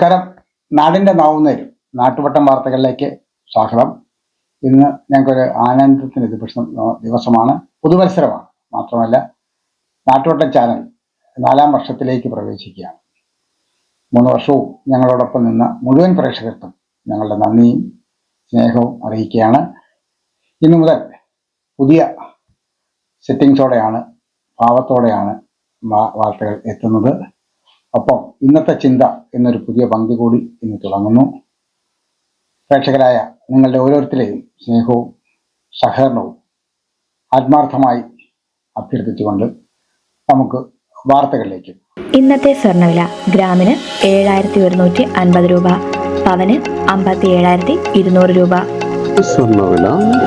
നമസ്കാരം. നാടിന്റെ നാവുന്നേരും നാട്ടുവട്ടം വാർത്തകളിലേക്ക് സ്വാഗതം. ഇന്ന് ഞങ്ങൾക്കൊരു ആനന്ദത്തിന് ദിവസം ദിവസമാണ്. പുതുവത്സരമാണ്. മാത്രമല്ല നാട്ടുവട്ടം ചാനൽ നാലാം വർഷത്തിലേക്ക് പ്രവേശിക്കുകയാണ്. മൂന്ന് വർഷവും ഞങ്ങളോടൊപ്പം നിന്ന മുഴുവൻ പ്രേക്ഷകർക്കും ഞങ്ങളുടെ നന്ദിയും സ്നേഹവും അറിയിക്കുകയാണ്. ഇന്നു മുതൽ പുതിയ സെറ്റിങ്സോടെയാണ് ഭാവത്തോടെയാണ് വാർത്തകൾ എത്തുന്നത്. ഒപ്പം ഇന്നത്തെ ചിന്ത എന്നൊരു പുതിയ പങ്ക്തി കൂടി ഇന്ന് തുടങ്ങുന്നു. പ്രേക്ഷകരായ നിങ്ങളുടെ ഓരോരുത്തരെയും സ്നേഹവും സഹകരണവും ആത്മാർത്ഥമായി അഭ്യർത്ഥിച്ചുകൊണ്ട് നമുക്ക് വാർത്തകളിലേക്ക്. ഇന്നത്തെ സ്വർണവില ഗ്രാമിന് ഏഴായിരത്തി ഒരുന്നൂറ്റി അൻപത് രൂപ പവന് അമ്പത്തി ഏഴായിരത്തി ഇരുന്നൂറ് രൂപ സ്വർണവില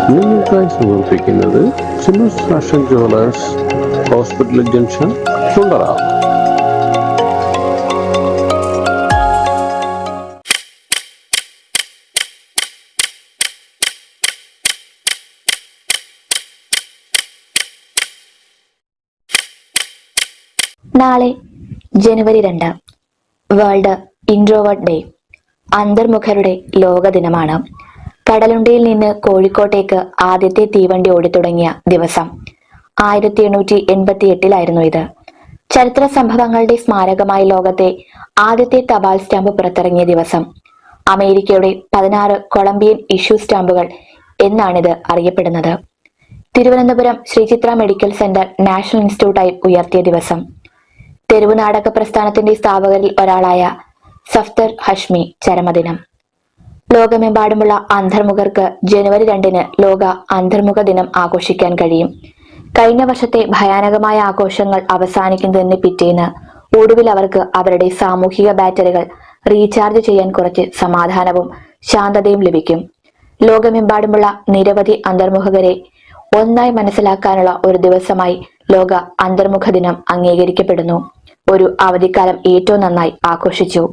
നിങ്ങൾക്കായി സമർപ്പിക്കുന്നത് ഫാഷൻ ജുവലേഴ്സ് ഹോസ്പിറ്റൽ ജംഗ്ഷൻ ചുണ്ടറ നാളെ ജനുവരി രണ്ട്. വേൾഡ് ഇൻട്രോവേർട്ട് ഡേ അന്തർമുഖരുടെ ലോക ദിനമാണ്. കടലുണ്ടിയിൽ നിന്ന് കോഴിക്കോട്ടേക്ക് ആദ്യത്തെ തീവണ്ടി ഓടിത്തുടങ്ങിയ ദിവസം. ആയിരത്തി എണ്ണൂറ്റി എൺപത്തി എട്ടിലായിരുന്നു ഇത്. ചരിത്ര സംഭവങ്ങളുടെ സ്മാരകമായി ലോകത്തെ ആദ്യത്തെ തപാൽ സ്റ്റാമ്പ് പുറത്തിറങ്ങിയ ദിവസം. അമേരിക്കയുടെ പതിനാറ് കൊളംബിയൻ ഇഷ്യൂ സ്റ്റാമ്പുകൾ എന്നാണിത് അറിയപ്പെടുന്നത്. Thiruvananthapuram Sree Chitra medical centre national ഇൻസ്റ്റിറ്റ്യൂട്ടായി ഉയർത്തിയ ദിവസം. തെരുവ് നാടക പ്രസ്ഥാനത്തിന്റെ സ്ഥാപകരിൽ ഒരാളായ സഫ്തർ ഹഷ്മി ചരമദിനം. ലോകമെമ്പാടുമുള്ള അന്തർമുഖർക്ക് ജനുവരി രണ്ടിന് ലോക അന്തർമുഖ ദിനം ആഘോഷിക്കാൻ കഴിയും. കഴിഞ്ഞ വർഷത്തെ ഭയാനകമായ ആഘോഷങ്ങൾ അവസാനിക്കുന്നതിന് പിറ്റേന്ന് ഒടുവിൽ അവർക്ക് അവരുടെ സാമൂഹിക ബാറ്ററികൾ റീചാർജ് ചെയ്യാൻ കുറച്ച് സമാധാനവും ശാന്തതയും ലഭിക്കും. ലോകമെമ്പാടുമുള്ള നിരവധി അന്തർമുഖകരെ ഒന്നായി മനസ്സിലാക്കാനുള്ള ഒരു ദിവസമായി ലോക അന്തർമുഖ ദിനം അംഗീകരിക്കപ്പെടുന്നു. ഒരു അവധിക്കാലം ഏറ്റവും നന്നായി ആഘോഷിച്ചു.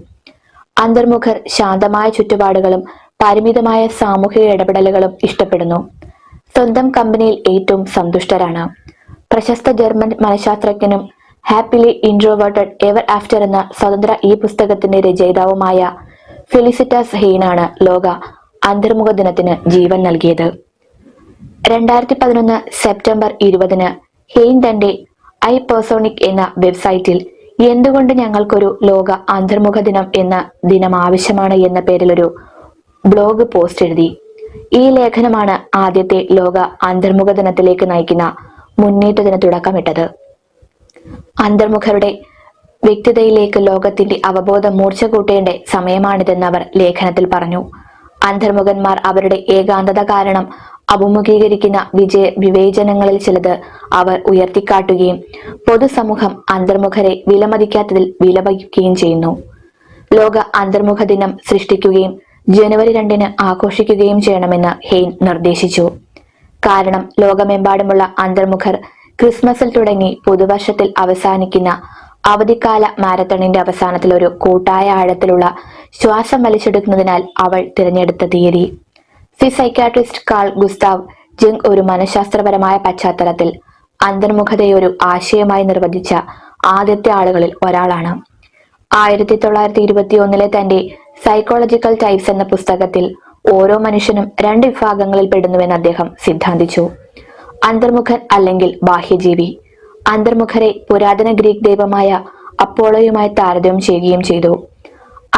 അന്തർമുഖർ ശാന്തമായ ചുറ്റുപാടുകളും പരിമിതമായ സാമൂഹിക ഇടപെടലുകളും ഇഷ്ടപ്പെടുന്നു. സ്വന്തം കമ്പനിയിൽ ഏറ്റവും സന്തുഷ്ടരാണ്. പ്രശസ്ത ജർമ്മൻ മനഃശാസ്ത്രജ്ഞനും ഹാപ്പിലി ഇൻട്രോവേർട്ടഡ് എവർ ആഫ്റ്റർ എന്ന സ്വതന്ത്ര ഈ പുസ്തകത്തിന്റെ രചയിതാവുമായ ഫെലിസിറ്റാസ് ഹെയ്നാണ് ലോക അന്തർമുഖ ദിനത്തിന് ജീവൻ നൽകിയത്. രണ്ടായിരത്തി പതിനൊന്ന് സെപ്റ്റംബർ ഇരുപതിന് ഹെയ്ൻ തന്റെ ഐ പേഴ്സോണിക് എന്ന വെബ്സൈറ്റിൽ എന്തുകൊണ്ട് ഞങ്ങൾക്കൊരു ലോക അന്തർമുഖ ദിനം എന്ന ദിനം ആവശ്യമാണ് എന്ന പേരിൽ ഒരു ബ്ലോഗ് പോസ്റ്റ് എഴുതി. ഈ ലേഖനമാണ് ആദ്യത്തെ ലോക അന്തർമുഖ ദിനത്തിലേക്ക് നയിക്കുന്ന മുന്നേറ്റത്തിന് തുടക്കമിട്ടത്. അന്തർമുഖരുടെ വ്യക്തിതയിലേക്ക് ലോകത്തിന്റെ അവബോധം മൂർച്ച കൂട്ടേണ്ട സമയമാണിതെന്ന് അവർ ലേഖനത്തിൽ പറഞ്ഞു. അന്തർമുഖന്മാർ അവരുടെ ഏകാന്തത കാരണം അഭിമുഖീകരിക്കുന്ന വിജയ വിവേചനങ്ങളിൽ ചിലത് അവർ ഉയർത്തിക്കാട്ടുകയും പൊതുസമൂഹം അന്തർമുഖരെ വിലമതിക്കാത്തതിൽ വിലപിക്കുകയും ചെയ്യുന്നു. ലോക അന്തർമുഖ ദിനം സൃഷ്ടിക്കുകയും ജനുവരി രണ്ടിന് ആഘോഷിക്കുകയും ചെയ്യണമെന്ന് ഹെയ്ൻ നിർദ്ദേശിച്ചു. കാരണം ലോകമെമ്പാടുമുള്ള അന്തർമുഖർ ക്രിസ്മസിൽ തുടങ്ങി പുതുവർഷത്തിൽ അവസാനിക്കുന്ന അവധിക്കാല മാരത്തണിന്റെ അവസാനത്തിൽ ഒരു കൂട്ടായ ആഴത്തിലുള്ള ശ്വാസം വലിച്ചെടുക്കുന്നതിനാൽ അവൾ തിരഞ്ഞെടുത്ത തീയതി. സി സൈക്കാട്രിസ്റ്റ് കാൾ ഗുസ്താവ് ജങ് ഒരു മനഃശാസ്ത്രപരമായ പശ്ചാത്തലത്തിൽ അന്തർമുഖതയൊരു ആശയമായി നിർവചിച്ച ആദ്യത്തെ ആളുകളിൽ ഒരാളാണ്. ആയിരത്തി തൊള്ളായിരത്തി ഇരുപത്തി ഒന്നിലെ തന്റെ സൈക്കോളജിക്കൽ ടൈപ്സ് എന്ന പുസ്തകത്തിൽ ഓരോ മനുഷ്യനും രണ്ട് വിഭാഗങ്ങളിൽ പെടുന്നുവെന്ന് അദ്ദേഹം സിദ്ധാന്തിച്ചു. അന്തർമുഖൻ അല്ലെങ്കിൽ ബാഹ്യജീവി. അന്തർമുഖരെ പുരാതന ഗ്രീക്ക് ദൈവമായ അപ്പോളോയുമായി താരതമ്യം ചെയ്യുകയും ചെയ്തു.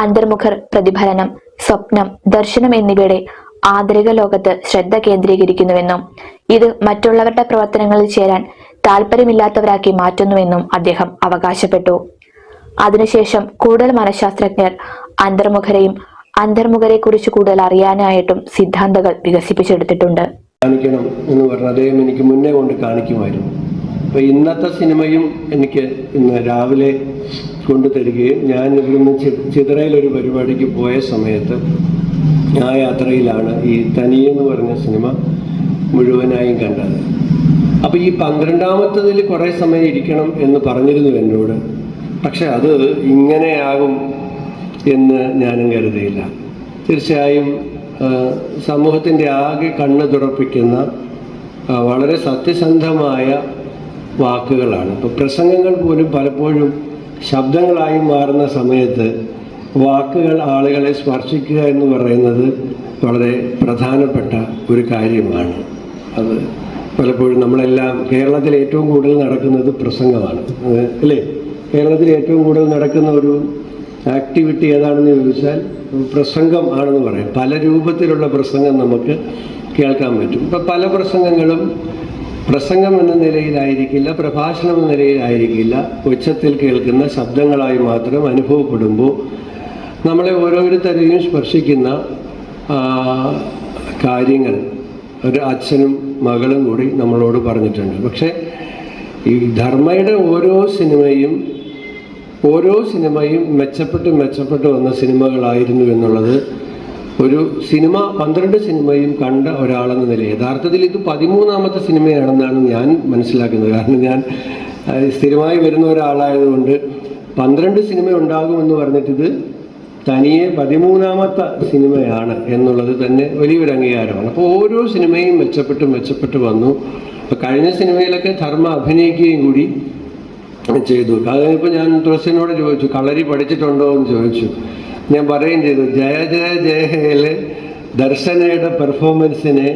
അന്തർമുഖർ പ്രതിഫലനം സ്വപ്നം ദർശനം എന്നിവയുടെ ആന്തരിക ലോകത്ത് ശ്രദ്ധ കേന്ദ്രീകരിക്കുന്നുവെന്നും ഇത് മറ്റുള്ളവരുടെ പ്രവർത്തനങ്ങളിൽ ചേരാൻ താല്പര്യമില്ലാത്തവരാക്കി മാറ്റുന്നുവെന്നും അദ്ദേഹം അവകാശപ്പെട്ടു. അതിനുശേഷം കൂടുതൽ മനഃശാസ്ത്രജ്ഞർ അന്തർമുഖരെയും അന്തർമുഖരെ കുറിച്ച് കൂടുതൽ അറിയാനായിട്ടും സിദ്ധാന്തങ്ങൾ വികസിപ്പിച്ചെടുത്തിട്ടുണ്ട്. കാണിക്കണം എന്ന് പറഞ്ഞ് അദ്ദേഹം എനിക്ക് മുന്നേ കൊണ്ട് കാണിക്കുമായിരുന്നു. അപ്പോൾ ഇന്നത്തെ സിനിമയും എനിക്ക് ഇന്ന് രാവിലെ കൊണ്ടു തരികയും ഞാൻ ഇവിടുന്ന് ചിതറയിലൊരു പരിപാടിക്ക് പോയ സമയത്ത് ആ യാത്രയിലാണ് ഈ തനി എന്ന് പറഞ്ഞ സിനിമ മുഴുവനായും കണ്ടത്. അപ്പോൾ ഈ പന്ത്രണ്ടാമത്തതിൽ കുറേ സമയം ഇരിക്കണം എന്ന് പറഞ്ഞിരുന്നു എന്നോട്. പക്ഷെ അത് ഇങ്ങനെയാകും എന്ന് ഞാനും കരുതിയില്ല. തീർച്ചയായും സമൂഹത്തിന്റെ ആകെ കണ്ണ് തുറപ്പിക്കുന്ന വളരെ സത്യസന്ധമായ വാക്കുകളാണ്. ഇപ്പോൾ പ്രസംഗങ്ങൾ പോലും പലപ്പോഴും ശബ്ദങ്ങളായി മാറുന്ന സമയത്ത് വാക്കുകൾ ആളുകളെ സ്പർശിക്കുക എന്ന് പറയുന്നത് വളരെ പ്രധാനപ്പെട്ട ഒരു കാര്യമാണ്. അത് പലപ്പോഴും നമ്മളെല്ലാം കേരളത്തിൽ ഏറ്റവും കൂടുതൽ നടക്കുന്നത് പ്രസംഗമാണ്. അല്ലേ? കേരളത്തിൽ ഏറ്റവും കൂടുതൽ നടക്കുന്ന ഒരു ആക്ടിവിറ്റി ഏതാണെന്ന് ചോദിച്ചാൽ പ്രസംഗം ആണെന്ന് പറയാം. പല രൂപത്തിലുള്ള പ്രസംഗം നമുക്ക് കേൾക്കാൻ പറ്റും. ഇപ്പം പല പ്രസംഗങ്ങളും പ്രസംഗം എന്ന നിലയിലായിരിക്കില്ല പ്രഭാഷണം എന്ന നിലയിലായിരിക്കില്ല ഉച്ചത്തിൽ കേൾക്കുന്ന ശബ്ദങ്ങളായി മാത്രം അനുഭവപ്പെടുമ്പോൾ നമ്മളെ ഓരോരുത്തരെയും സ്പർശിക്കുന്ന കാര്യങ്ങൾ. ഒരു അച്ഛനും മകളും കൂടി നമ്മളോട് പറഞ്ഞിട്ടുണ്ട്. പക്ഷേ ഈ ധർമ്മയുടെ ഓരോ സിനിമയും ഓരോ സിനിമയും മെച്ചപ്പെട്ട് മെച്ചപ്പെട്ട് വന്ന സിനിമകളായിരുന്നു എന്നുള്ളത് ഒരു സിനിമ പന്ത്രണ്ട് സിനിമയും കണ്ട ഒരാളെന്ന നിലയിൽ യഥാർത്ഥത്തിൽ ഇത് പതിമൂന്നാമത്തെ സിനിമയാണെന്നാണ് ഞാൻ മനസ്സിലാക്കുന്നത്. കാരണം ഞാൻ സ്ഥിരമായി വരുന്ന ഒരാളായതുകൊണ്ട് പന്ത്രണ്ട് സിനിമ ഉണ്ടാകുമെന്ന് പറഞ്ഞിട്ടിത് തനിയെ പതിമൂന്നാമത്തെ സിനിമയാണ് എന്നുള്ളത് തന്നെ വലിയൊരു അംഗീകാരമാണ്. അപ്പോൾ ഓരോ സിനിമയും മെച്ചപ്പെട്ട് മെച്ചപ്പെട്ട് വന്നു. അപ്പോൾ കഴിഞ്ഞ സിനിമയിലൊക്കെ ധർമ്മ അഭിനയിക്കുകയും കൂടി ചെയ്തു. അതിനിപ്പോൾ ഞാൻ തുളസിനോട് ചോദിച്ചു കളരി പഠിച്ചിട്ടുണ്ടോ എന്ന് ചോദിച്ചു. ഞാൻ പറയുകയും ചെയ്തു ജയ ജയ ജയ ദർശനയുടെ പെർഫോമൻസിനെ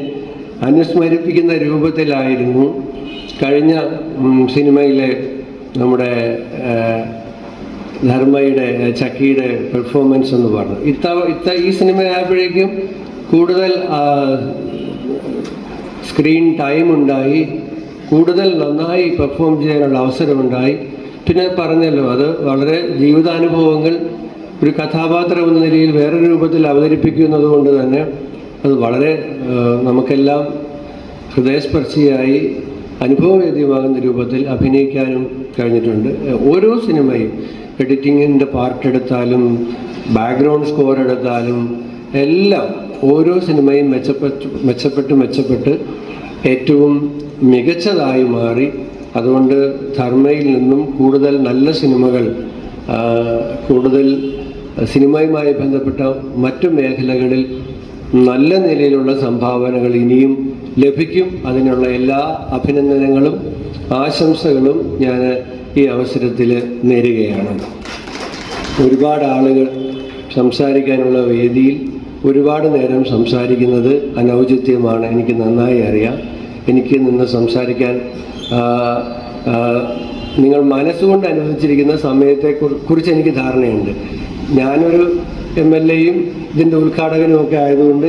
അനുസ്മരിപ്പിക്കുന്ന രൂപത്തിലായിരുന്നു കഴിഞ്ഞ സിനിമയിലെ നമ്മുടെ ധർമ്മയുടെ ചക്കിയുടെ പെർഫോമൻസ് എന്ന് പറഞ്ഞു ഇത്ത ഇത്ത ഈ സിനിമ ആയപ്പോഴേക്കും കൂടുതൽ സ്ക്രീൻ ടൈം ഉണ്ടായി കൂടുതൽ നന്നായി പെർഫോം ചെയ്യാനുള്ള അവസരമുണ്ടായി. പിന്നെ പറഞ്ഞല്ലോ അത് വളരെ ജീവിതാനുഭവങ്ങൾ ഒരു കഥാപാത്രം എന്ന നിലയിൽ വേറൊരു രൂപത്തിൽ അവതരിപ്പിക്കുന്നത് കൊണ്ട് തന്നെ അത് വളരെ നമുക്കെല്ലാം ഹൃദയസ്പർശിയായി അനുഭവവേദ്യമാകുന്ന രൂപത്തിൽ അഭിനയിക്കാനും കഴിഞ്ഞിട്ടുണ്ട്. ഓരോ സിനിമയും എഡിറ്റിങ്ങിന്റെ പാർട്ട് എടുത്താലും ബാക്ക്ഗ്രൗണ്ട് സ്കോർ എടുത്താലും എല്ലാം ഓരോ സിനിമയും മെച്ചപ്പെട്ടു മെച്ചപ്പെട്ട് മെച്ചപ്പെട്ട് ഏറ്റവും മികച്ചതായി മാറി. അതുകൊണ്ട് ധർമ്മയിൽ നിന്നും കൂടുതൽ നല്ല സിനിമകൾ കൂടുതൽ സിനിമയുമായി ബന്ധപ്പെട്ട മറ്റു മേഖലകളിൽ നല്ല നിലയിലുള്ള സംഭാവനകൾ ഇനിയും ലഭിക്കും. അതിനുള്ള എല്ലാ അഭിനന്ദനങ്ങളും ആശംസകളും ഞാൻ ഈ അവസരത്തിൽ നേരുകയാണ്. ഒരുപാട് ആളുകൾ സംസാരിക്കാനുള്ള വേദിയിൽ ഒരുപാട് നേരം സംസാരിക്കുന്നത് അനൗചിത്യമാണ്. എനിക്ക് നന്നായി അറിയാം. എനിക്ക് നിന്ന് സംസാരിക്കാൻ നിങ്ങൾ മനസ്സുകൊണ്ട് അനുവദിച്ചിരിക്കുന്ന സമയത്തെ കുറിച്ച് എനിക്ക് ധാരണയുണ്ട്. ഞാനൊരു എം എൽ എയും ഇതിന്റെ ഉദ്ഘാടകനും ഒക്കെ ആയതുകൊണ്ട്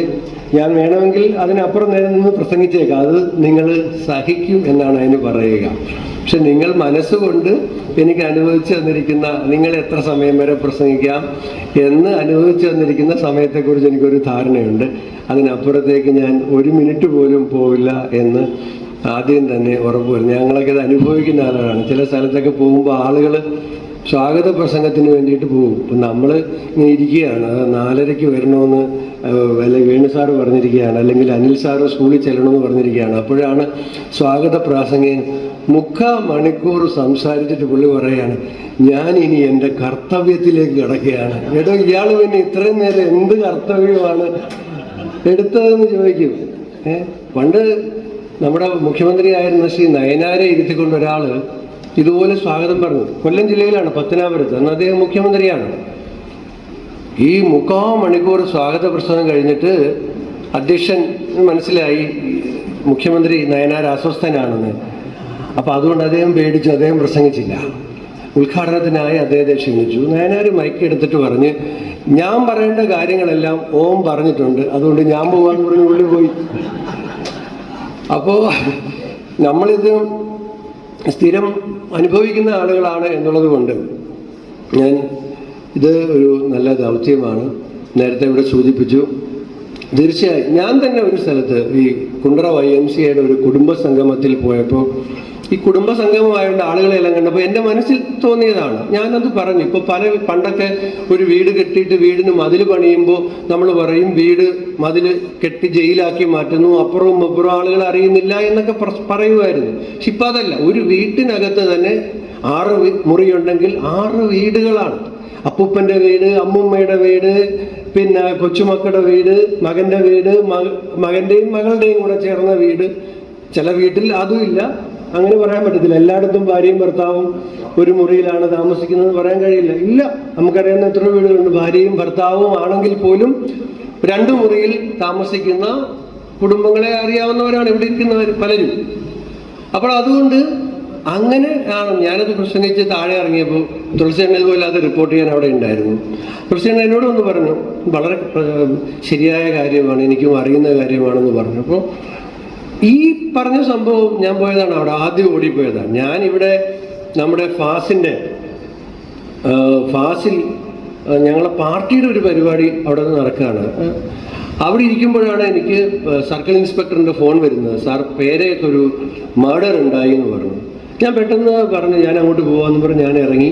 ഞാൻ വേണമെങ്കിൽ അതിനപ്പുറം നേരം നിന്ന് പ്രസംഗിച്ചേക്കാം. അത് നിങ്ങൾ സഹിക്കും എന്നാണ് അതിന് പറയുക. പക്ഷെ നിങ്ങൾ മനസ്സുകൊണ്ട് എനിക്ക് അനുവദിച്ചു തന്നിരിക്കുന്ന നിങ്ങൾ എത്ര സമയം വരെ പ്രസംഗിക്കാം എന്ന് അനുവദിച്ചു തന്നിരിക്കുന്ന സമയത്തെക്കുറിച്ച് എനിക്കൊരു ധാരണയുണ്ട്. അതിനപ്പുറത്തേക്ക് ഞാൻ ഒരു മിനിറ്റ് പോലും പോവില്ല എന്ന് ആദ്യം തന്നെ ഉറപ്പ് വരും ഞങ്ങളൊക്കെ ഇത് അനുഭവിക്കുന്ന ആളുകളാണ്. ചില സ്ഥലത്തൊക്കെ പോകുമ്പോൾ ആളുകൾ സ്വാഗത പ്രസംഗത്തിന് വേണ്ടിയിട്ട് പോകും. ഇപ്പം നമ്മൾ ഇങ്ങനെ ഇരിക്കുകയാണ്. നാലരയ്ക്ക് വരണമെന്ന് അല്ലെങ്കിൽ വേണു സാറ് പറഞ്ഞിരിക്കുകയാണ്. അല്ലെങ്കിൽ അനിൽ സാറ് സ്കൂളിൽ ചെല്ലണമെന്ന് പറഞ്ഞിരിക്കുകയാണ്. അപ്പോഴാണ് സ്വാഗത പ്രാസംഗികൻ മുക്കാ മണിക്കൂർ സംസാരിച്ചിട്ട് പുള്ളി പറയുകയാണ് ഞാൻ ഇനി എന്റെ കർത്തവ്യത്തിലേക്ക് കിടക്കുകയാണ്. എടോ ഇയാൾ പിന്നെ ഇത്രയും നേരം എന്ത് കർത്തവ്യമാണ് എടുത്തതെന്ന് ചോദിക്കും. ഏ പണ്ട് നമ്മുടെ മുഖ്യമന്ത്രിയായിരുന്ന ശ്രീ നയനാരെ ഇരുത്തിക്കൊണ്ട് ഒരാൾ ഇതുപോലെ സ്വാഗതം പറഞ്ഞു. കൊല്ലം ജില്ലയിലാണ് പത്തനാപുരത്ത്. അന്ന് അദ്ദേഹം മുഖ്യമന്ത്രിയാണ്. ഈ മുക്കാ മണിക്കൂർ സ്വാഗത പ്രസംഗം കഴിഞ്ഞിട്ട് അധ്യക്ഷൻ മനസ്സിലായി മുഖ്യമന്ത്രി നയനാർ അസ്വസ്ഥനാണെന്ന്. അപ്പം അതുകൊണ്ട് അദ്ദേഹം പേടിച്ചു അദ്ദേഹം പ്രസംഗിച്ചില്ല. ഉദ്ഘാടനത്തിനായി അദ്ദേഹത്തെ ക്ഷണിച്ചു. നയനാർ മൈക്ക് എടുത്തിട്ട് പറഞ്ഞ് ഞാൻ പറയേണ്ട കാര്യങ്ങളെല്ലാം ഓം പറഞ്ഞിട്ടുണ്ട്. അതുകൊണ്ട് ഞാൻ പോകാൻ പറഞ്ഞ് ഉള്ളിൽ പോയി. അപ്പോൾ നമ്മളിത് സ്ഥിരം അനുഭവിക്കുന്ന ആളുകളാണ് എന്നുള്ളത് കൊണ്ട് ഞാൻ ഇത് ഒരു നല്ല ദൗത്യമാണ്. നേരത്തെ ഇവിടെ സൂചിപ്പിച്ചു. തീർച്ചയായും ഞാൻ തന്നെ ഒരു സ്ഥലത്ത് ഈ കുണ്ടറ വൈ എം സിയുടെ ഒരു കുടുംബ സംഗമത്തിൽ പോയപ്പോൾ ഈ കുടുംബ സംഗമമായതുകൊണ്ട് ആളുകളെല്ലാം കണ്ടപ്പോൾ എന്റെ മനസ്സിൽ തോന്നിയതാണ്. ഞാനത് പറഞ്ഞു. ഇപ്പോൾ പല പണ്ടൊക്കെ ഒരു വീട് കെട്ടിയിട്ട് വീടിന് മതിൽ പണിയുമ്പോൾ നമ്മൾ പറയും വീട് മതിൽ കെട്ടി ജയിലാക്കി മാറ്റുന്നു അപ്പുറവും അപ്പുറവും ആളുകൾ അറിയുന്നില്ല എന്നൊക്കെ പറയുമായിരുന്നു പക്ഷെ ഇപ്പം അതല്ല. ഒരു വീട്ടിനകത്ത് തന്നെ ആറ് മുറിയുണ്ടെങ്കിൽ ആറ് വീടുകളാണ്. അപ്പൂപ്പന്റെ വീട് അമ്മുമ്മയുടെ വീട് പിന്നെ കൊച്ചുമക്കളുടെ വീട് മകന്റെ വീട് മക- മകന്റെയും മകളുടെയും കൂടെ ചേർന്ന വീട്. ചില വീട്ടിൽ അതുമില്ല അങ്ങനെ പറയാൻ പറ്റത്തില്ല. എല്ലായിടത്തും ഭാര്യയും ഭർത്താവും ഒരു മുറിയിലാണ് താമസിക്കുന്നത് പറയാൻ കഴിയില്ല. ഇല്ല നമുക്കറിയാവുന്ന എത്ര വീടുകളുണ്ട്. ഭാര്യയും ഭർത്താവും ആണെങ്കിൽ പോലും രണ്ടു മുറിയിൽ താമസിക്കുന്ന കുടുംബങ്ങളെ അറിയാവുന്നവരാണ് ഇവിടെ ഇരിക്കുന്നവർ പലരും. അപ്പോൾ അതുകൊണ്ട് അങ്ങനെ ആണ് ഞാനത് പ്രസംഗിച്ച് താഴെ ഇറങ്ങിയപ്പോൾ തുളസിയണ്ണ ഇതുപോലെ അത് റിപ്പോർട്ട് ചെയ്യാൻ അവിടെ ഉണ്ടായിരുന്നു. തുളസിയണ്ണ എന്നോട് ഒന്ന് പറഞ്ഞു വളരെ ശരിയായ കാര്യമാണ് എനിക്കും അറിയുന്ന കാര്യമാണെന്ന് പറഞ്ഞു. അപ്പോൾ ഈ പറഞ്ഞ സംഭവം ഞാൻ പോയതാണ് അവിടെ ആദ്യം ഓടിപ്പോയതാണ് ഞാൻ ഇവിടെ നമ്മുടെ ഫാസിന്റെ ഫാസിൽ ഞങ്ങളെ പാർട്ടിയുടെ ഒരു പരിപാടി അവിടെ നിന്ന് നടക്കുകയാണ്. അവിടെ ഇരിക്കുമ്പോഴാണ് എനിക്ക് സർക്കിൾ ഇൻസ്പെക്ടറിന്റെ ഫോൺ വരുന്നത്. സാർ പേരയത്തൊരു മർഡർ ഉണ്ടായി എന്ന് പറഞ്ഞു. ഞാൻ പെട്ടെന്ന് പറഞ്ഞു ഞാൻ അങ്ങോട്ട് പോകാമെന്ന് പറഞ്ഞ് ഞാൻ ഇറങ്ങി.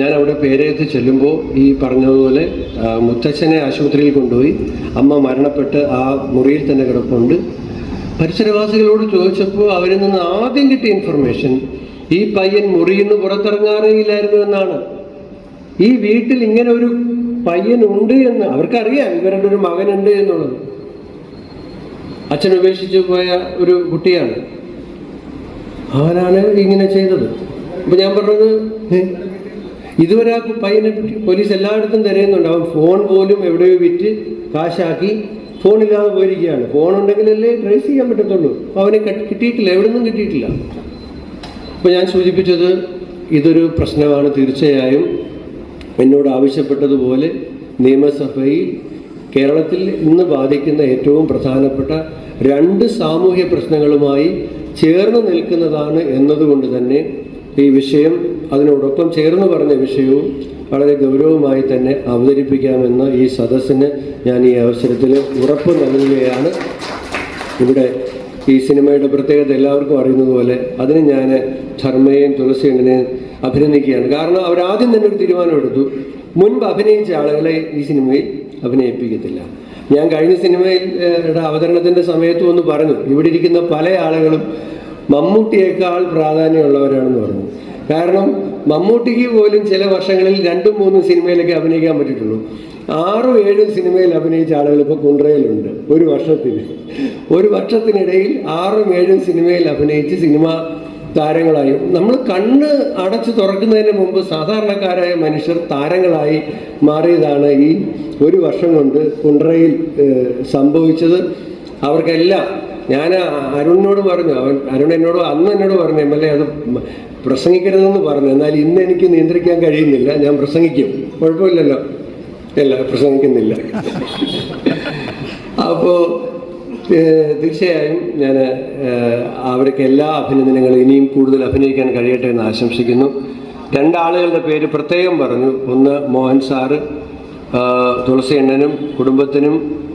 ഞാൻ അവിടെ പേരയത്ത് ചെല്ലുമ്പോൾ ഈ പറഞ്ഞതുപോലെ മുത്തച്ഛനെ ആശുപത്രിയിൽ കൊണ്ടുപോയി. അമ്മ മരണപ്പെട്ട് ആ മുറിയിൽ തന്നെ കിടപ്പുണ്ട്. പരിസരവാസികളോട് ചോദിച്ചപ്പോൾ അവരിൽ നിന്ന് ആദ്യം കിട്ടിയ ഇൻഫർമേഷൻ ഈ പയ്യൻ മുറിയിൽ നിന്ന് പുറത്തിറങ്ങാറില്ലായിരുന്നു എന്നാണ്. ഈ വീട്ടിൽ ഇങ്ങനെ ഒരു പയ്യൻ ഉണ്ട് എന്ന് അവർക്കറിയാം ഇവരുടെ ഒരു മകനുണ്ട് എന്നുള്ളത്. അച്ഛൻ ഉപേക്ഷിച്ചു പോയ ഒരു കുട്ടിയാണ്. അവനാണ് ഇങ്ങനെ ചെയ്തത്. അപ്പൊ ഞാൻ പറഞ്ഞത് ഇതുവരെ ആ പയ്യനെ പോലീസ് എല്ലായിടത്തും തിരയുന്നുണ്ട് അവൻ ഫോൺ പോലും എവിടെയോ വിറ്റ് കാശാക്കി. ഫോണില്ലാതെ പോയിരിക്കുകയാണ്. ഫോൺ ഉണ്ടെങ്കിലല്ലേ ട്രേസ് ചെയ്യാൻ പറ്റത്തുള്ളൂ. അവനെ കിട്ടിയിട്ടില്ല. എവിടെ നിന്നും കിട്ടിയിട്ടില്ല. അപ്പോൾ ഞാൻ സൂചിപ്പിച്ചത് ഇതൊരു പ്രശ്നമാണ് തീർച്ചയായും. എന്നോട് ആവശ്യപ്പെട്ടതുപോലെ നിയമസഭയിൽ കേരളത്തിൽ ഇന്ന് ബാധിക്കുന്ന ഏറ്റവും പ്രധാനപ്പെട്ട രണ്ട് സാമൂഹ്യ പ്രശ്നങ്ങളുമായി ചേർന്ന് നിൽക്കുന്നതാണ് എന്നതുകൊണ്ട് തന്നെ ഈ വിഷയം അതിനോടൊപ്പം ചേർന്ന് പറഞ്ഞ വിഷയവും വളരെ ഗൗരവമായി തന്നെ അവതരിപ്പിക്കാമെന്ന് ഈ സദസ്സിന് ഞാൻ ഈ അവസരത്തിൽ ഉറപ്പ് നൽകുകയാണ്. ഇവിടെ ഈ സിനിമയുടെ പ്രത്യേകത എല്ലാവർക്കും അറിയുന്നത് പോലെ അതിന് ഞാൻ ധർമ്മയെയും തുളസിയണ്ണനെയും അഭിനന്ദിക്കുകയാണ്. കാരണം അവരാദ്യം തന്നെ ഒരു തീരുമാനമെടുത്തു. മുൻപ് അഭിനയിച്ച ആളുകളെ ഈ സിനിമയിൽ അഭിനയിപ്പിക്കത്തില്ല. ഞാൻ കഴിഞ്ഞ സിനിമയിൽ അവതരണത്തിന്റെ സമയത്ത് ഒന്ന് പറഞ്ഞു. ഇവിടെ ഇരിക്കുന്ന പല ആളുകളും മമ്മൂട്ടിയേക്കാൾ പ്രാധാന്യമുള്ളവരാണെന്ന് പറഞ്ഞു. കാരണം മമ്മൂട്ടിക്ക് പോലും ചില വർഷങ്ങളിൽ രണ്ടും മൂന്നും സിനിമയിലൊക്കെ അഭിനയിക്കാൻ പറ്റിയിട്ടുള്ളൂ. ആറും ഏഴും സിനിമയിൽ അഭിനയിച്ച ആളുകൾ ഇപ്പോൾ കുണ്ട്രയിലുണ്ട്. ഒരു വർഷത്തിൽ ഒരു വർഷത്തിനിടയിൽ ആറും ഏഴും സിനിമയിൽ അഭിനയിച്ച് സിനിമ താരങ്ങളായി. നമ്മൾ കണ്ണ് അടച്ചു തുറക്കുന്നതിന് മുമ്പ് സാധാരണക്കാരായ മനുഷ്യർ താരങ്ങളായി മാറിയതാണ് ഈ ഒരു വർഷം കൊണ്ട് കുണ്ട്രയിൽ സംഭവിച്ചത്. അവർക്കെല്ലാം ഞാൻ അരുണിനോട് പറഞ്ഞു അവൻ അരുൺ എന്നോട് അന്ന് എന്നോട് പറഞ്ഞു എം എൽ എ അത് പ്രസംഗിക്കരുതെന്ന് പറഞ്ഞു. എന്നാൽ ഇന്ന് എനിക്ക് നിയന്ത്രിക്കാൻ കഴിയുന്നില്ല. ഞാൻ പ്രസംഗിക്കും. കുഴപ്പമില്ലല്ലോ. ഇല്ല പ്രസംഗിക്കുന്നില്ല. അപ്പോൾ തീർച്ചയായും ഞാൻ അവർക്ക് എല്ലാ അഭിനന്ദനങ്ങളും ഇനിയും കൂടുതൽ അഭിനയിക്കാൻ കഴിയട്ടെ എന്ന് ആശംസിക്കുന്നു. രണ്ടാളുകളുടെ പേര് പ്രത്യേകം പറഞ്ഞു. ഒന്ന് മോഹൻ സാറ് തുളസി അണ്ണനും കുടുംബത്തിനും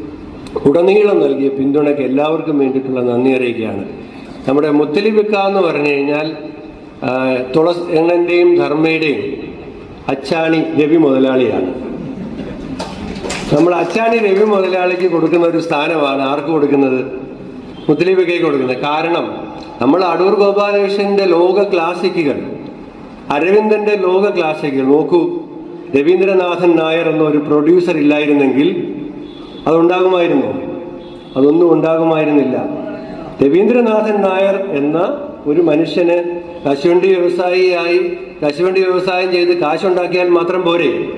ഉടനീളം നൽകിയ പിന്തുണയ്ക്ക് എല്ലാവർക്കും വേണ്ടിയിട്ടുള്ള നന്ദി അറിയിക്കുകയാണ്. നമ്മുടെ മുത്തലിബിക്ക എന്ന് പറഞ്ഞു കഴിഞ്ഞാൽ തുളസ് എണ്ണന്റെയും ധർമ്മയുടെയും അച്ചാണി രവി മുതലാളിയാണ്. നമ്മൾ അച്ചാണി രവി മുതലാളിക്ക് കൊടുക്കുന്ന ഒരു സ്ഥാനമാണ്. ആർക്ക് കൊടുക്കുന്നത്? മുത്തലിബിക്കയ്ക്ക് കൊടുക്കുന്നത്. കാരണം നമ്മൾ അടൂർ ഗോപാലകൃഷ്ണന്റെ ലോക ക്ലാസിക്കുകൾ അരവിന്ദന്റെ ലോക ക്ലാസിക്കുകൾ നോക്കൂ. രവീന്ദ്രനാഥൻ നായർ എന്നൊരു പ്രൊഡ്യൂസർ ഇല്ലായിരുന്നെങ്കിൽ അതുണ്ടാകുമായിരുന്നു. അതൊന്നും ഉണ്ടാകുമായിരുന്നില്ല. രവീന്ദ്രനാഥൻ നായർ എന്ന ഒരു മനുഷ്യന് കശുവണ്ടി വ്യവസായിയായി കശുവണ്ടി വ്യവസായം ചെയ്ത് കാശുണ്ടാക്കിയാൽ മാത്രം പോരെ.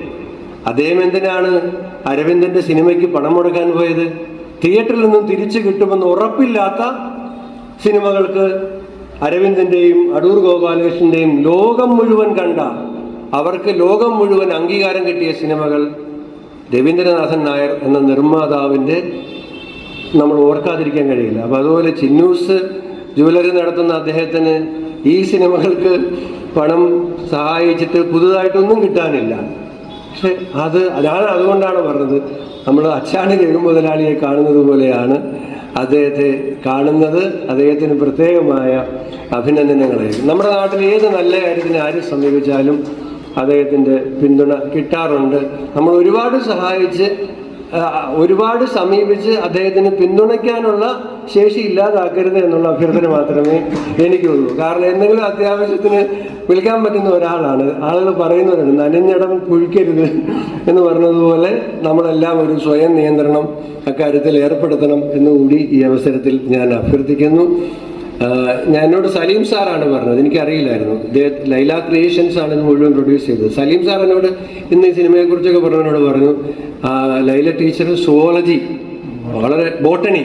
അദ്ദേഹം എന്തിനാണ് അരവിന്ദന്റെ സിനിമയ്ക്ക് പണം മുടക്കാൻ പോയത്? തിയേറ്ററിൽ നിന്നും തിരിച്ചു കിട്ടുമെന്ന് ഉറപ്പില്ലാത്ത സിനിമകൾക്ക് അരവിന്ദന്റെയും അടൂർ ഗോപാലകൃഷ്ണന്റെയും ലോകം മുഴുവൻ കണ്ട അവർക്ക് ലോകം മുഴുവൻ അംഗീകാരം കിട്ടിയ സിനിമകൾ രവീന്ദ്രനാഥൻ നായർ എന്ന നിർമ്മാതാവിന്റെ നമ്മൾ ഓർക്കാതിരിക്കാൻ കഴിയില്ല. അപ്പോൾ അതുപോലെ ചിന്നൂസ് ജുവലറി നടത്തുന്ന അദ്ദേഹത്തിന് ഈ സിനിമകൾക്ക് പണം സഹായിച്ചിട്ട് പുതുതായിട്ടൊന്നും കിട്ടാനില്ല. പക്ഷെ അത് അതാണ് അതുകൊണ്ടാണ് പറഞ്ഞത്. നമ്മൾ അച്ചാണി രഘു മുതലാളിയെ കാണുന്നത് പോലെയാണ് അദ്ദേഹത്തെ കാണുന്നത്. അദ്ദേഹത്തിന് പ്രത്യേകമായ അഭിനന്ദനങ്ങളായിരിക്കും നമ്മുടെ നാട്ടിൽ ഏത് നല്ല കാര്യത്തിന് ആരും സമീപിച്ചാലും അദ്ദേഹത്തിന്റെ പിന്തുണ കിട്ടാറുണ്ട്. നമ്മൾ ഒരുപാട് സഹായിച്ച് ഒരുപാട് സമീപിച്ച് അദ്ദേഹത്തിന് പിന്തുണയ്ക്കാനുള്ള ശേഷി ഇല്ലാതാക്കരുത് എന്നുള്ള അഭ്യർത്ഥന മാത്രമേ എനിക്കുള്ളൂ. കാരണം എന്തെങ്കിലും അത്യാവശ്യത്തിന് വിളിക്കാൻ പറ്റുന്ന ഒരാളാണ്. ആളുകൾ പറയുന്നവരുണ്ട് നനഞ്ഞിടം കുഴിക്കരുത് എന്ന് പറഞ്ഞതുപോലെ നമ്മളെല്ലാം ഒരു സ്വയം നിയന്ത്രണം അക്കാര്യത്തിൽ ഏർപ്പെടുത്തണം എന്നുകൂടി ഈ അവസരത്തിൽ ഞാൻ അഭ്യർത്ഥിക്കുന്നു. ഞാൻ എന്നോട് സലീം സാറാണ് പറഞ്ഞത്. എനിക്കറിയില്ലായിരുന്നു. ലൈല ക്രിയേഷൻസ് ആണ് മുഴുവൻ പ്രൊഡ്യൂസ് ചെയ്തത്. സലീം സാർ എന്നോട് ഇന്ന് ഈ സിനിമയെക്കുറിച്ചൊക്കെ പറഞ്ഞതിനോട് പറഞ്ഞു ലൈല ടീച്ചർ സുവോളജി വളരെ ബോട്ടണി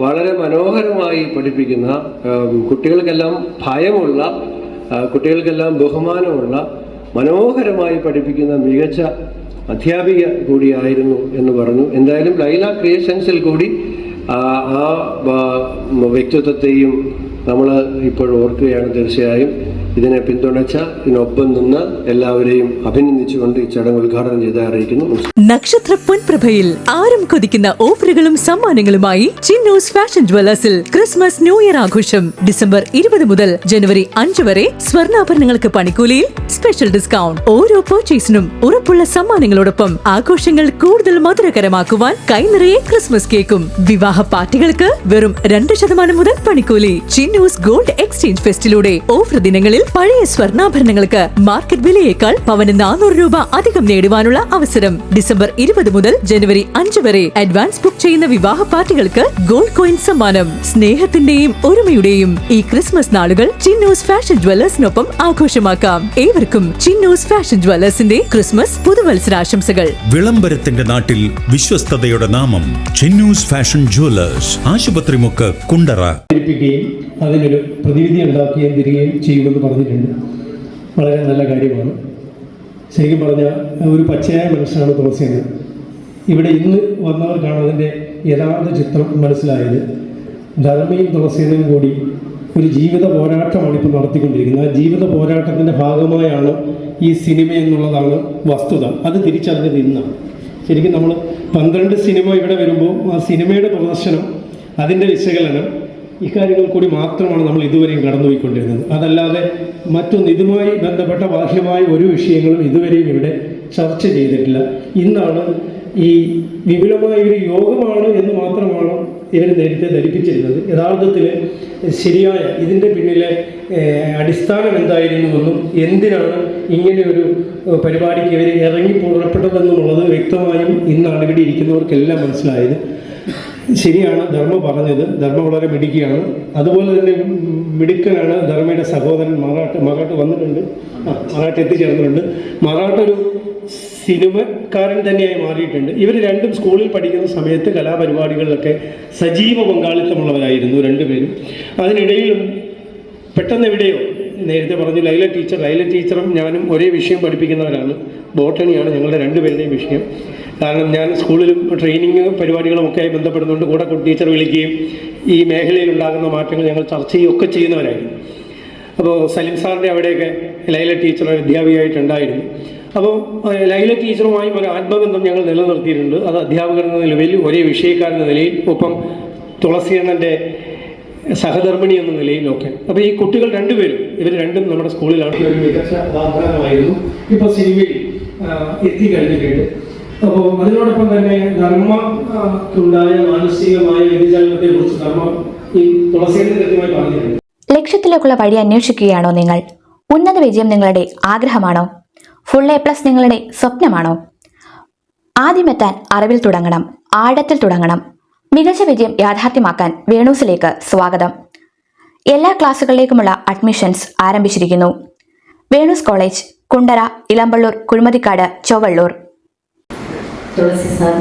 വളരെ മനോഹരമായി പഠിപ്പിക്കുന്ന കുട്ടികൾക്കെല്ലാം ഭയമുള്ള കുട്ടികൾക്കെല്ലാം ബഹുമാനമുള്ള മനോഹരമായി പഠിപ്പിക്കുന്ന മികച്ച അധ്യാപിക കൂടിയായിരുന്നു എന്ന് പറഞ്ഞു. എന്തായാലും ലൈല ക്രിയേഷൻസിൽ കൂടി ആ വ്യക്തിത്വത്തെയും നമ്മൾ ഇപ്പോൾ ഓർക്കുകയാണ് തീർച്ചയായും. ഇതിനെ പിന്തുണച്ച ഇതിനൊപ്പം നിന്ന് എല്ലാവരെയും അഭിനന്ദിച്ചുകൊണ്ട് ഈ ചടങ്ങ് ഉദ്ഘാടനം ചെയ്ത് അറിയിക്കുന്നു. നക്ഷത്ര പൊൻപ്രഭയിൽ ആരും കൊതിക്കുന്ന ഓഫറുകളും സമ്മാനങ്ങളുമായി ചിന്നൂസ് ഫാഷൻ ജ്വല്ലേഴ്സിൽ ക്രിസ്മസ് ന്യൂ ഇയർ ആഘോഷം ഡിസംബർ ഇരുപത് മുതൽ ജനുവരി അഞ്ച് വരെ സ്വർണാഭരണങ്ങൾക്ക് പണിക്കൂലിയിൽ സ്പെഷ്യൽ ഡിസ്കൗണ്ട്. ഓരോ പർച്ചേസിനും ഉറപ്പുള്ള സമ്മാനങ്ങളോടൊപ്പം ആഘോഷങ്ങൾ കൂടുതൽ മധുരകരമാക്കുവാൻ കൈനിറയെ ക്രിസ്മസ് കേക്കും. വിവാഹ പാർട്ടികൾക്ക് വെറും രണ്ട് ശതമാനം മുതൽ പണിക്കൂലി ചിന്നൂസ് ഗോൾഡ് എക്സ്ചേഞ്ച് ഫെസ്റ്റിലൂടെ ഓഫർ ദിനങ്ങളിൽ പഴയ സ്വർണാഭരണങ്ങൾക്ക് മാർക്കറ്റ് വിലയേക്കാൾ പവന് നാനൂറ് രൂപ അധികം നേടുവാനുള്ള അവസരം. ഡിസംബർ ഇരുപത് മുതൽ ജനുവരി അഞ്ച് വരെ അഡ്വാൻസ് ബുക്ക് ചെയ്യുന്ന വിവാഹ പാർട്ടികൾക്ക് ഗോൾഡ് കോയിൻ സമ്മാനം. സ്നേഹത്തിന്റെയും ഒരുമയുടെയും ഈ ക്രിസ്മസ് നാളുകൾ ചിന്നൂസ് ഫാഷൻ ജ്വല്ലേഴ്സിനൊപ്പം ആഘോഷമാക്കാം. ഏവർക്കും ചിന്നൂസ് ഫാഷൻ ജ്വല്ലേഴ്സിന്റെ ക്രിസ്മസ് പുതുവത്സരാശംസകൾ വിളംബരത്തിന്റെ നാട്ടിൽ വിശ്വസ്തയുടെ നാമം ചിന്നൂസ് ഫാഷൻ ജ്വല്ലേഴ്സ്. ആശുപത്രിമുക്ക് കുണ്ടറ. അതിനൊരു പ്രതിവിധി ഉണ്ടാക്കുകയും തിരികെയും ചെയ്യുമെന്ന് പറഞ്ഞിട്ടുണ്ട്. വളരെ നല്ല കാര്യമാണ്. ശരിക്കും പറഞ്ഞാൽ ഒരു പച്ചയായ മനുഷ്യനാണ് തുളസിയൻ ഇവിടെ ഇന്ന് വന്നവർക്കാണ് അതിന്റെ യഥാർത്ഥ ചിത്രം മനസ്സിലായത് ധർമ്മയും തുളസീനയും കൂടി ഒരു ജീവിത പോരാട്ടമാണ് ഇപ്പോൾ നടത്തിക്കൊണ്ടിരിക്കുന്നത്. ആ ജീവിത പോരാട്ടത്തിന്റെ ഭാഗമായാണ് ഈ സിനിമ എന്നുള്ളതാണ് വസ്തുത. അത് തിരിച്ചറിഞ്ഞത് ഇന്നാണ്. ശരിക്കും നമ്മൾ പന്ത്രണ്ട് സിനിമ ഇവിടെ വരുമ്പോൾ ആ സിനിമയുടെ പ്രദർശനം അതിന്റെ വിശകലനം ഇക്കാര്യങ്ങൾ കൂടി മാത്രമാണ് നമ്മൾ ഇതുവരെയും കടന്നുപോയിക്കൊണ്ടിരുന്നത്. അതല്ലാതെ മറ്റൊന്ന് ഇതുമായി ബന്ധപ്പെട്ട ബാഹ്യമായ ഒരു വിഷയങ്ങളും ഇതുവരെയും ഇവിടെ ചർച്ച ചെയ്തിട്ടില്ല. ഇന്നാണ് ഈ വിപുലമായ ഒരു യോഗമാണ് എന്ന് മാത്രമാണ് ഇവർ നേരത്തെ ധരിപ്പിച്ചിരുന്നത്. യഥാർത്ഥത്തിൽ ശരിയായ ഇതിന്റെ പിന്നിലെ അടിസ്ഥാനം എന്തായിരുന്നുവെന്നും എന്തിനാണ് ഇങ്ങനെയൊരു പരിപാടിക്ക് ഇവർ ഇറങ്ങി പുറപ്പെട്ടതെന്നുള്ളത് വ്യക്തമായും ഇന്നാണ് ഇവിടെ ഇരിക്കുന്നവർക്കെല്ലാം മനസ്സിലായത്. ശരിയാണ് ധർമ്മ പറഞ്ഞത്. ധർമ്മ വളരെ മിടുക്കിയാണ്. അതുപോലെ തന്നെ മിടുക്കനാണ് ധർമ്മയുടെ സഹോദരൻ മറാട്ട് മറാട്ട് വന്നിട്ടുണ്ട്. മറാട്ട് എത്തിച്ചേർന്നിട്ടുണ്ട്. മറാട്ട് ഒരു സിനിമക്കാരൻ തന്നെയായി മാറിയിട്ടുണ്ട്. ഇവർ രണ്ടും സ്കൂളിൽ പഠിക്കുന്ന സമയത്ത് കലാപരിപാടികളിലൊക്കെ സജീവ പങ്കാളിത്തമുള്ളവരായിരുന്നു രണ്ടുപേരും. അതിനിടയിലും പെട്ടെന്ന് എവിടെയോ നേരത്തെ പറഞ്ഞു ലൈല ടീച്ചർ ലൈല ടീച്ചറും ഞാനും ഒരേ വിഷയം പഠിപ്പിക്കുന്നവരാണ്. ബോട്ടണിയാണ് ഞങ്ങളുടെ രണ്ടുപേരുടെയും വിഷയം. കാരണം ഞാൻ സ്കൂളിലും ട്രെയിനിങ് പരിപാടികളും ഒക്കെ ആയി ബന്ധപ്പെടുന്നുണ്ട്. കൂടെ ടീച്ചർ വിളിക്കുകയും ഈ മേഖലയിൽ ഉണ്ടാകുന്ന മാറ്റങ്ങൾ ഞങ്ങൾ ചർച്ച ചെയ്യുകയൊക്കെ ചെയ്യുന്നവരായിരുന്നു. അപ്പോൾ സലിം സാറിന്റെ അവിടെയൊക്കെ ലൈല ടീച്ചർ അധ്യാപികയായിട്ടുണ്ടായിരുന്നു. അപ്പോൾ ലൈല ടീച്ചറുമായും ഒരു ആത്മബന്ധം ഞങ്ങൾ നിലനിർത്തിയിട്ടുണ്ട്. അത് അധ്യാപകർ എന്ന നിലയിൽ ഒരേ വിഷയക്കാരെന്ന നിലയിൽ ഒപ്പം തുളസിയണ്ണന്റെ സഹധർമ്മിണി എന്ന നിലയിലൊക്കെ അപ്പോൾ ഈ കുട്ടികൾ രണ്ടുപേരും ഇവർ രണ്ടും നമ്മുടെ സ്കൂളിലാണ്. ഒരു മികച്ച വാഗ്ദാനമായിരുന്നു. ഇപ്പോൾ സിനിമയിൽ എത്തിക്കഴിഞ്ഞിട്ടുണ്ട്. അപ്പോൾ അതിനോടൊപ്പം തന്നെ ധർമ്മത്തിലുണ്ടായ മാനസികമായ വ്യതിചലനത്തെ കുറിച്ച് ധർമ്മം ഈ തുളസിയുടെ കൃത്യമായി പറഞ്ഞിട്ടുണ്ട്. ലക്ഷ്യത്തിലേക്കുള്ള വഴി അന്വേഷിക്കുകയാണോ നിങ്ങൾ? ഉന്നത വിജയം നിങ്ങളുടെ ആഗ്രഹമാണോ? ഫുൾ എ പ്ലസ് നിങ്ങളുടെ സ്വപ്നമാണോ? ആദ്യമെത്താൻ അറിവിൽ തുടങ്ങണം ആഴത്തിൽ തുടങ്ങണം. മികച്ച വിജയം യാഥാർത്ഥ്യമാക്കാൻ വേണൂസിലേക്ക് സ്വാഗതം. എല്ലാ ക്ലാസ്സുകളിലേക്കുമുള്ള അഡ്മിഷൻസ് ആരംഭിച്ചിരിക്കുന്നു. വേണൂസ് കോളേജ് കുണ്ടറ ഇളമ്പള്ളൂർ കുഴിമതിക്കാട് ചൊവ്വള്ളൂർ. തുളസി സാർ.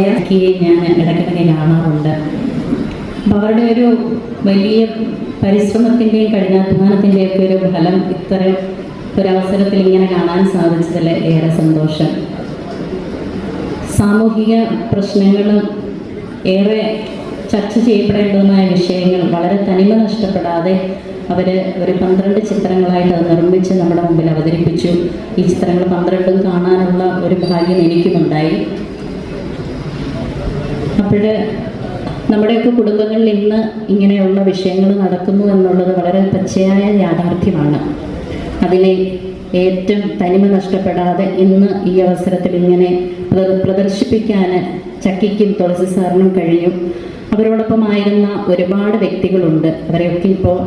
ഇടയ്ക്ക് ഞാൻ ഇടയ്ക്കിടയ്ക്ക് കാണാറുണ്ട്. അപ്പോൾ അവരുടെ ഒരു വലിയ പരിശ്രമത്തിന്റെയും കഠിനാധ്വാനത്തിന്റെയൊക്കെ ഒരു ഫലം ഇത്രയും ഒരവസരത്തിൽ ഇങ്ങനെ കാണാൻ സാധിച്ചതിൽ ഏറെ സന്തോഷം. സാമൂഹിക പ്രശ്നങ്ങളും ഏറെ ചർച്ച ചെയ്യപ്പെടേണ്ടതുമായ വിഷയങ്ങൾ വളരെ തനിമ നഷ്ടപ്പെടാതെ അവർ ഒരു പന്ത്രണ്ട് ചിത്രങ്ങളായിട്ട് അത് നിർമ്മിച്ച് നമ്മുടെ മുമ്പിൽ അവതരിപ്പിച്ചു. ഈ ചിത്രങ്ങൾ പന്ത്രണ്ടും കാണാനുള്ള ഒരു ഭാഗ്യം എനിക്കുമുണ്ടായി. അപ്പോൾ നമ്മുടെയൊക്കെ കുടുംബങ്ങളിൽ ഇന്ന് ഇങ്ങനെയുള്ള വിഷയങ്ങൾ നടക്കുന്നു എന്നുള്ളത് വളരെ പച്ചയായ യാഥാർത്ഥ്യമാണ്. അതിനെ ഏറ്റവും തനിമ നഷ്ടപ്പെടാതെ ഇന്ന് ഈ അവസരത്തിൽ ഇങ്ങനെ പ്രദർശിപ്പിക്കാൻ ചക്കിക്കും തുളസി സാറിനും കഴിയും. അവരോടൊപ്പമായിരുന്ന ഒരുപാട് വ്യക്തികളുണ്ട്. അവരെയൊക്കെ ഇപ്പോൾ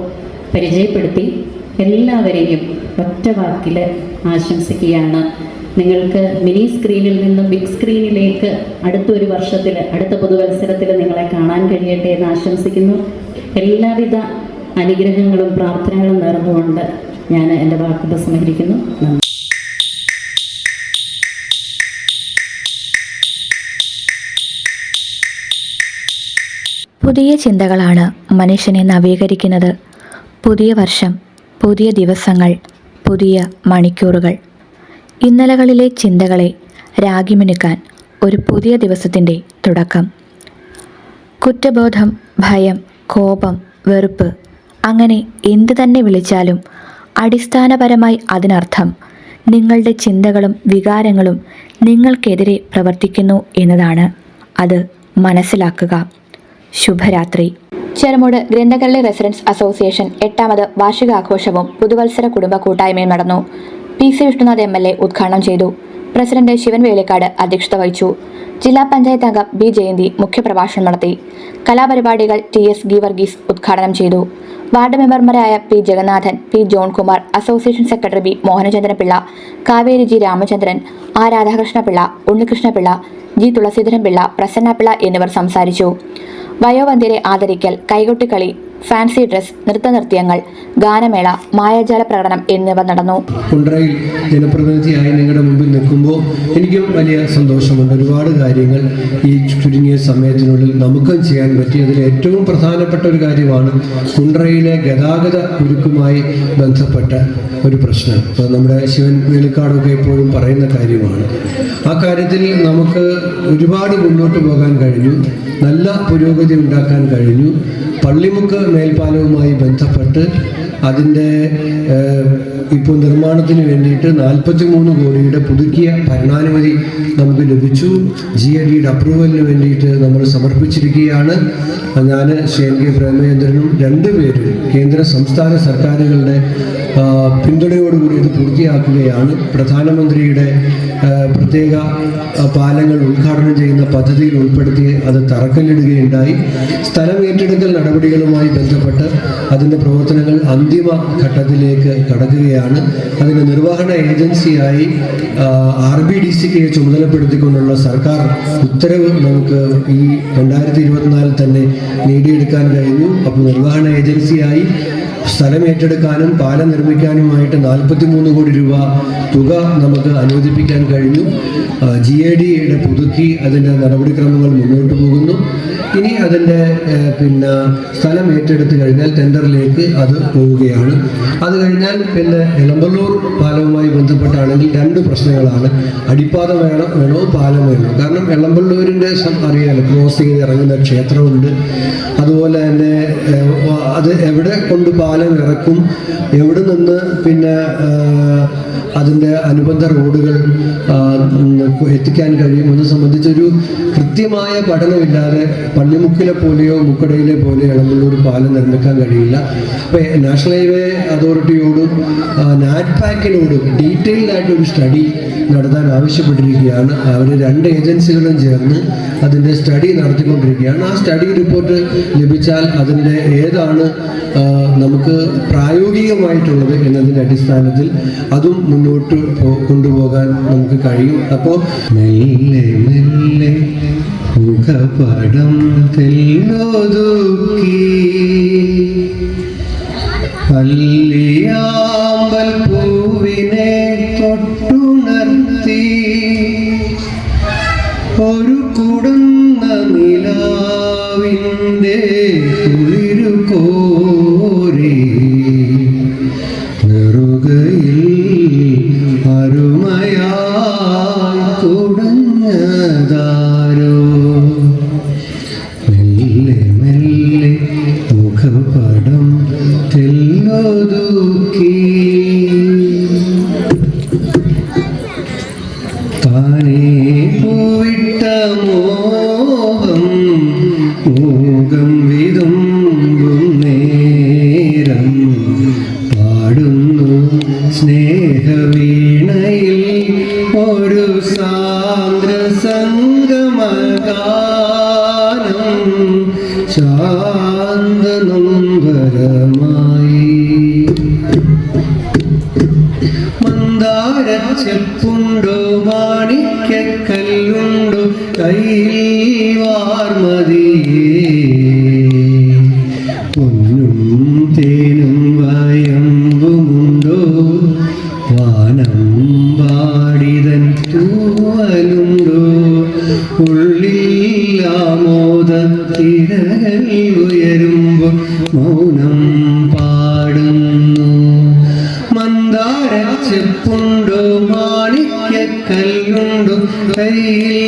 പരിചയപ്പെടുത്തി എല്ലാവരെയും ഒറ്റ വാക്കിൽ ആശംസിക്കുകയാണ്. നിങ്ങൾക്ക് മിനി സ്ക്രീനിൽ നിന്നും ബിഗ് സ്ക്രീനിലേക്ക് അടുത്തൊരു വർഷത്തിൽ അടുത്ത പുതുവത്സരത്തിൽ നിങ്ങളെ കാണാൻ കഴിയട്ടെ എന്ന് ആശംസിക്കുന്നു. എല്ലാവിധ അനുഗ്രഹങ്ങളും പ്രാർത്ഥനകളും നേർന്നുകൊണ്ട് ഞാൻ എന്റെ വാക്ക് ഉപസംഹരിക്കുന്നു. നന്ദി. പുതിയ ചിന്തകളാണ് മനുഷ്യനെ നവീകരിക്കുന്നത്. പുതിയ വർഷം പുതിയ ദിവസങ്ങൾ പുതിയ മണിക്കൂറുകൾ. ഇന്നലകളിലെ ചിന്തകളെ രാഗിമിനുക്കാൻ ഒരു പുതിയ ദിവസത്തിന്റെ തുടക്കം. കുറ്റബോധം ഭയം കോപം വെറുപ്പ് അങ്ങനെ എന്തു തന്നെ വിളിച്ചാലും അടിസ്ഥാനപരമായി അതിനർത്ഥം നിങ്ങളുടെ ചിന്തകളും വികാരങ്ങളും നിങ്ങൾക്കെതിരെ പ്രവർത്തിക്കുന്നു എന്നതാണ്. അത് മനസ്സിലാക്കുക. ശുഭരാത്രി. ചെറുമൂട് ഗ്രന്ഥകളി റെസിഡൻസ് അസോസിയേഷൻ എട്ടാമത് വാർഷികാഘോഷവും പുതുവത്സര കുടുംബ കൂട്ടായ്മയും നടന്നു. P C Vishnunath M L A ഉദ്ഘാടനം ചെയ്തു. പ്രസിഡന്റ് ശിവൻ വേലിക്കാട് അധ്യക്ഷത വഹിച്ചു. ജില്ലാ പഞ്ചായത്ത് അംഗം ബി ജയന്തി മുഖ്യപ്രഭാഷണം നടത്തി. കലാപരിപാടികൾ ടി എസ് ഗീവർഗീസ് ഉദ്ഘാടനം ചെയ്തു. വാർഡ് മെമ്പർമാരായ P Jagannathan P Johnkumar association secretary B Mohanachandran Pillai Kaveri G Ramachandran R Radhakrishnapillai Unnikrishnapillai G Thulaseedharanpillai Prasannapillai എന്നിവർ സംസാരിച്ചു. വയോവന്ധ്യരെ ആദരിക്കൽ കൈകൊട്ടിക്കളി ഫാൻസി ഡ്രസ് നൃത്തനൃത്യങ്ങൾ ഗാനമേള മായാജാല പ്രകടനം എന്നിവ നടന്നു. കുണ്ട്രയിൽ ജനപ്രതിനിധിയായി നിങ്ങളുടെ മുമ്പിൽ നിൽക്കുമ്പോൾ എനിക്കും വലിയ സന്തോഷമുണ്ട്. ഒരുപാട് കാര്യങ്ങൾ ഈ ചുരുങ്ങിയ സമയത്തിനുള്ളിൽ നമുക്കും ചെയ്യാൻ പറ്റി. അതിൽ ഏറ്റവും പ്രധാനപ്പെട്ട ഒരു കാര്യമാണ് കുണ്ട്രയിലെ ഗതാഗത കുരുക്കുമായി ബന്ധപ്പെട്ട ഒരു പ്രശ്നം. അത് നമ്മുടെ ശിവൻ വേലിക്കാടൊക്കെ എപ്പോഴും പറയുന്ന കാര്യമാണ്. ആ കാര്യത്തിൽ നമുക്ക് ഒരുപാട് മുന്നോട്ട് പോകാൻ കഴിഞ്ഞു. നല്ല പുരോഗതി ഉണ്ടാക്കാൻ കഴിഞ്ഞു. പള്ളിമുക്ക് മേൽപ്പാലവുമായി ബന്ധപ്പെട്ട് അതിന്റെ ഇപ്പോൾ നിർമ്മാണത്തിന് വേണ്ടിയിട്ട് നാൽപ്പത്തി മൂന്ന് കോടിയുടെ പുതുക്കിയ ഭരണാനുമതി നമുക്ക് ലഭിച്ചു. ജി എ ഡിയുടെ അപ്രൂവലിന് വേണ്ടിയിട്ട് നമ്മൾ സമർപ്പിച്ചിരിക്കുകയാണ്. ഞാൻ ശ്രീ എൻ കെ പ്രേമചന്ദ്രനും രണ്ടുപേരും കേന്ദ്ര സംസ്ഥാന സർക്കാരുകളുടെ പിന്തുണയോടുകൂടി ഇത് പൂർത്തിയാക്കുകയാണ്. പ്രധാനമന്ത്രിയുടെ പ്രത്യേക പാലങ്ങൾ ഉദ്ഘാടനം ചെയ്യുന്ന പദ്ധതിയിൽ ഉൾപ്പെടുത്തി അത് തറക്കല്ലിടുകയുണ്ടായി. സ്ഥലം ഏറ്റെടുക്കൽ നടപടികളുമായി ബന്ധപ്പെട്ട് അതിന്റെ പ്രവർത്തനങ്ങൾ അന്തിമ ഘട്ടത്തിലേക്ക് കടക്കുകയാണ്. അതിന്റെ നിർവഹണ ഏജൻസിയായി ആർ ബി ഡി സിക്ക് ചുമതലപ്പെടുത്തിക്കൊണ്ടുള്ള സർക്കാർ ഉത്തരവ് നമുക്ക് ഈ രണ്ടായിരത്തി ഇരുപത്തിനാലിൽ തന്നെ നേടിയെടുക്കാൻ കഴിഞ്ഞു. അപ്പോൾ നിർവഹണ ഏജൻസിയായി സ്ഥലം ഏറ്റെടുക്കാനും പാലം നിർമ്മിക്കാനുമായിട്ട് നാൽപ്പത്തി മൂന്ന് കോടി രൂപ തുക നമുക്ക് അനുവദിപ്പിക്കാൻ കഴിഞ്ഞു. ജി എ ഡിയുടെ പുതുക്കി അതിന്റെ നടപടിക്രമങ്ങൾ മുന്നോട്ട് പോകുന്നു. ഇനി അതിന്റെ പിന്നെ സ്ഥലം ഏറ്റെടുത്ത് കഴിഞ്ഞാൽ ടെൻഡറിലേക്ക് അത് പോവുകയാണ്. അത് കഴിഞ്ഞാൽ പിന്നെ എളമ്പല്ലൂർ പാലവുമായി ബന്ധപ്പെട്ടാണെങ്കിൽ രണ്ട് പ്രശ്നങ്ങളാണ്. അടിപ്പാത വേണം വേണോ പാലം വേണോ? കാരണം എളമ്പല്ലൂരിന്റെ അറിയാലോ ക്രോസ് ഇറങ്ങുന്ന ക്ഷേത്രമുണ്ട്. അതുപോലെ തന്നെ അത് എവിടെ കൊണ്ട് പാലം ഇറക്കും എവിടെ നിന്ന് പിന്നെ അതിന്റെ അനുബന്ധ റോഡുകൾ എത്തിക്കാൻ കഴിയും? എന്ന് സംബന്ധിച്ചൊരു കൃത്യമായ പഠനമില്ലാതെ പള്ളിമുക്കിലെ പോലെയോ മുക്കടയിലെ പോലെയോ ഒരു പാലം നിർമ്മിക്കാൻ കഴിയില്ല. അപ്പോൾ നാഷണൽ ഹൈവേ അതോറിറ്റിയോടും നാറ്റ്പാക്കിനോടും ഡീറ്റെയിൽഡ് ആയിട്ട് ഒരു സ്റ്റഡി നടത്താൻ ആവശ്യപ്പെട്ടിരിക്കുകയാണ്. അവർ രണ്ട് ഏജൻസികളും ചേർന്ന് അതിന്റെ സ്റ്റഡി നടത്തിക്കൊണ്ടിരിക്കുകയാണ്. ആ സ്റ്റഡി റിപ്പോർട്ട് ലഭിച്ചാൽ അതിന്റെ ഏതാണ് നമുക്ക് പ്രായോഗികമായിട്ടുള്ളത് എന്നതിന്റെ അടിസ്ഥാനത്തിൽ അതും മുന്നോട്ട് കൊണ്ടുപോകാൻ നമുക്ക് കഴിയും. അപ്പോൾ മെല്ലെ മെല്ലെ മുഖപടം തെല്ലൊതുക്കി. പല്ലിയാമ്പൽ പൂവിനെ മെല്ലെ തൂവലുണ്ടോ ഉള്ളിൽ ആമോദ തിരകൾ ഉയരുമ്പോൾ മൗനം പാടുന്നു. മാണിക്യ കല്ലുണ്ടോ കയ്യിൽ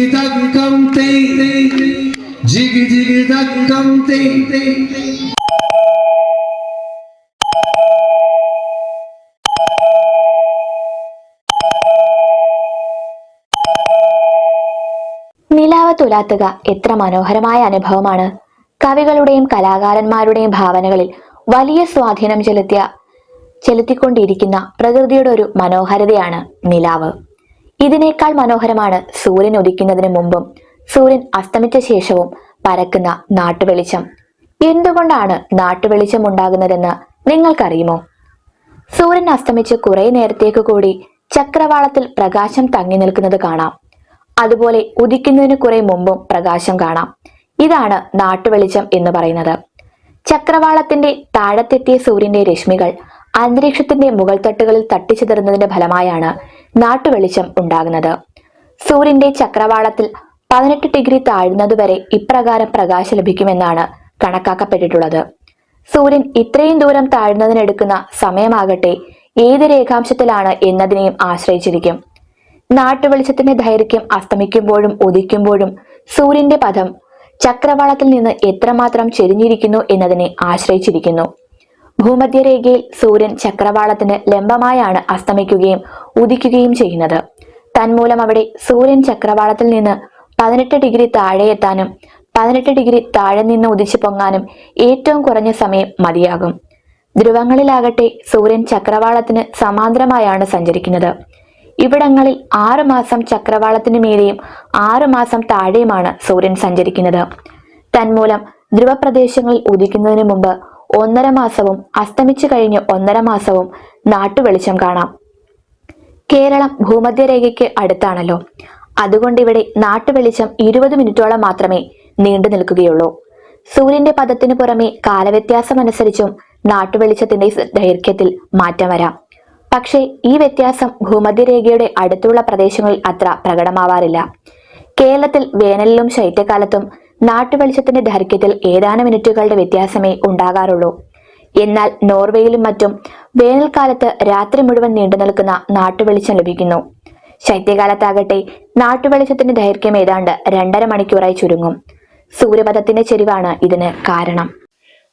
ജിഗി ജിഗി തക്കം തേയ് തേയ് ജിഗി ജിഗി തക്കം തേയ് തേയ് നിലാവ് തുലാത്തുക എത്ര മനോഹരമായ അനുഭവമാണ്. കവികളുടെയും കലാകാരന്മാരുടെയും ഭാവനകളിൽ വലിയ സ്വാധീനം ചെലുത്തിയ ചെലുത്തിക്കൊണ്ടിരിക്കുന്ന പ്രകൃതിയുടെ ഒരു മനോഹരതയാണ് നിലാവ്. ഇതിനേക്കാൾ മനോഹരമാണ് സൂര്യൻ ഉദിക്കുന്നതിന് മുമ്പും സൂര്യൻ അസ്തമിച്ച ശേഷവും പരക്കുന്ന നാട്ടുവെളിച്ചം. എന്തുകൊണ്ടാണ് നാട്ടുവെളിച്ചം ഉണ്ടാകുന്നതെന്ന് നിങ്ങൾക്കറിയുമോ? സൂര്യൻ അസ്തമിച്ച് കുറെ നേരത്തേക്ക് കൂടി ചക്രവാളത്തിൽ പ്രകാശം തങ്ങി നിൽക്കുന്നത് കാണാം. അതുപോലെ ഉദിക്കുന്നതിന് കുറെ മുമ്പും പ്രകാശം കാണാം. ഇതാണ് നാട്ടുവെളിച്ചം എന്ന് പറയുന്നത്. ചക്രവാളത്തിന്റെ താഴത്തെത്തിയ സൂര്യന്റെ രശ്മികൾ അന്തരീക്ഷത്തിന്റെ മുകൾ തട്ടുകളിൽ തട്ടിച്ചിതറുന്നതിന്റെ ഫലമായാണ് നാട്ടുവെളിച്ചം ഉണ്ടാകുന്നത്. സൂര്യന്റെ ചക്രവാളത്തിൽ പതിനെട്ട് ഡിഗ്രി താഴുന്നതുവരെ ഇപ്രകാരം പ്രകാശം ലഭിക്കുമെന്നാണ് കണക്കാക്കപ്പെട്ടിട്ടുള്ളത്. സൂര്യൻ ഇത്രയും ദൂരം താഴ്ന്നതിനെടുക്കുന്ന സമയമാകട്ടെ ഏത് രേഖാംശത്തിലാണ് എന്നതിനെയും ആശ്രയിച്ചിരിക്കും. നാട്ടുവെളിച്ചത്തിന്റെ ദൈർഘ്യം അസ്തമിക്കുമ്പോഴും ഉദിക്കുമ്പോഴും സൂര്യന്റെ പദം ചക്രവാളത്തിൽ നിന്ന് എത്രമാത്രം ചെരിഞ്ഞിരിക്കുന്നു എന്നതിനെ ആശ്രയിച്ചിരിക്കുന്നു. ഭൂമധ്യരേഖയിൽ സൂര്യൻ ചക്രവാളത്തിന് ലംബമായാണ് അസ്തമിക്കുകയും ഉദിക്കുകയും ചെയ്യുന്നത്. തന്മൂലം അവിടെ സൂര്യൻ ചക്രവാളത്തിൽ നിന്ന് പതിനെട്ട് ഡിഗ്രി താഴെ എത്താനും പതിനെട്ട് ഡിഗ്രി താഴെ നിന്ന് ഉദിച്ചു പൊങ്ങാനും ഏറ്റവും കുറഞ്ഞ സമയം മതിയാകും. ധ്രുവങ്ങളിലാകട്ടെ സൂര്യൻ ചക്രവാളത്തിന് സമാന്തരമായാണ് സഞ്ചരിക്കുന്നത്. ഇവിടങ്ങളിൽ ആറു മാസം ചക്രവാളത്തിന് മീതെയും ആറു മാസം താഴെയുമാണ് സൂര്യൻ സഞ്ചരിക്കുന്നത്. തന്മൂലം ധ്രുവപ്രദേശങ്ങളിൽ ഉദിക്കുന്നതിന് മുമ്പ് ഒന്നര മാസവും അസ്തമിച്ചു കഴിഞ്ഞ് ഒന്നര മാസവും നാട്ടുവെളിച്ചം കാണാം. കേരളം ഭൂമധ്യരേഖയ്ക്ക് അടുത്താണല്ലോ. അതുകൊണ്ട് ഇവിടെ നാട്ടുവെളിച്ചം ഇരുപത് മിനിറ്റോളം മാത്രമേ നീണ്ടു നിൽക്കുകയുള്ളൂ. സൂര്യന്റെ പദത്തിനു പുറമെ കാലവ്യത്യാസമനുസരിച്ചും നാട്ടുവെളിച്ചത്തിന്റെ ദൈർഘ്യത്തിൽ മാറ്റം വരാം. പക്ഷേ ഈ വ്യത്യാസം ഭൂമധ്യരേഖയുടെ അടുത്തുള്ള പ്രദേശങ്ങളിൽ അത്ര പ്രകടമാവാറില്ല. കേരളത്തിൽ വേനലിലും ശൈത്യകാലത്തും നാട്ടുവെളിച്ചത്തിന്റെ ദൈർഘ്യത്തിൽ ഏതാനും മിനിറ്റുകളുടെ വ്യത്യാസമേ ഉണ്ടാകാറുള്ളൂ. എന്നാൽ നോർവേയിലും മറ്റും വേനൽക്കാലത്ത് രാത്രി മുഴുവൻ നീണ്ടു നിൽക്കുന്ന നാട്ടുവെളിച്ചം ലഭിക്കുന്നു. ശൈത്യകാലത്താകട്ടെ നാട്ടുവെളിച്ചത്തിന്റെ ദൈർഘ്യം ഏതാണ്ട് രണ്ടര മണിക്കൂറായി ചുരുങ്ങും. സൂര്യപഥത്തിന്റെ ചെരിവാണ് ഇതിന് കാരണം.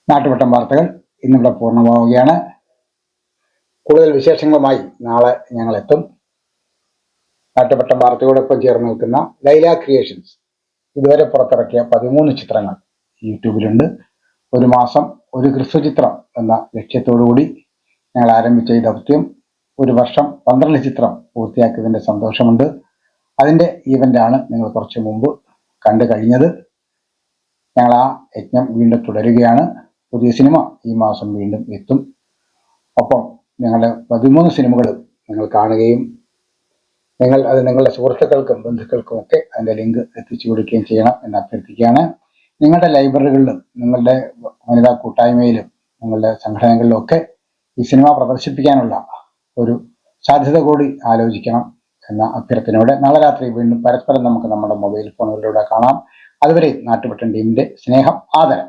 നാട്ടുവട്ടം വാർത്തകൾ ഇന്നിവിടെ പൂർണമാവുകയാണ്. കൂടുതൽ വിശേഷങ്ങളുമായി നാളെ ഞങ്ങൾ എത്തും നാട്ടുവട്ടം വാർത്തയോടൊപ്പം ചേർന്ന് നിൽക്കുന്ന ലൈല ക്രിയേഷൻസ്. ഇതുവരെ പുറത്തിറക്കിയ പതിമൂന്ന് ചിത്രങ്ങൾ യൂട്യൂബിലുണ്ട്. ഒരു മാസം ഒരു ക്രിസ്തു ചിത്രം എന്ന ലക്ഷ്യത്തോടുകൂടി ഞങ്ങൾ ആരംഭിച്ച ഈ ദൗത്യം ഒരു വർഷം പന്ത്രണ്ട് ചിത്രം പൂർത്തിയാക്കിയതിന്റെ സന്തോഷമുണ്ട്. അതിന്റെ ഈവന്റാണ് നിങ്ങൾ കുറച്ച് മുമ്പ് കണ്ടു കഴിഞ്ഞത്. ഞങ്ങൾ ആ യജ്ഞം വീണ്ടും തുടരുകയാണ്. പുതിയ സിനിമ ഈ മാസം വീണ്ടും എത്തും. ഒപ്പം ഞങ്ങളുടെ പതിമൂന്ന് സിനിമകൾ നിങ്ങൾ കാണുകയും നിങ്ങൾ അത് നിങ്ങളുടെ സുഹൃത്തുക്കൾക്കും ബന്ധുക്കൾക്കും ഒക്കെ അതിന്റെ ലിങ്ക് എത്തിച്ചു കൊടുക്കുകയും ചെയ്യണം എന്ന് അഭ്യർത്ഥിക്കുകയാണ്. നിങ്ങളുടെ ലൈബ്രറികളിലും നിങ്ങളുടെ വനിതാ കൂട്ടായ്മയിലും നിങ്ങളുടെ സംഘടനകളിലും ഒക്കെ ഈ സിനിമ പ്രദർശിപ്പിക്കാനുള്ള ഒരു സാധ്യത കൂടി ആലോചിക്കണം എന്ന അഭ്യർത്ഥനയോടെ നാളെ രാത്രി വീണ്ടും പരസ്പരം നമുക്ക് നമ്മുടെ മൊബൈൽ ഫോണുകളിലൂടെ കാണാം. അതുവരെ നാട്ടുപെട്ടൻ ടീമിന്റെ സ്നേഹം ആദരം.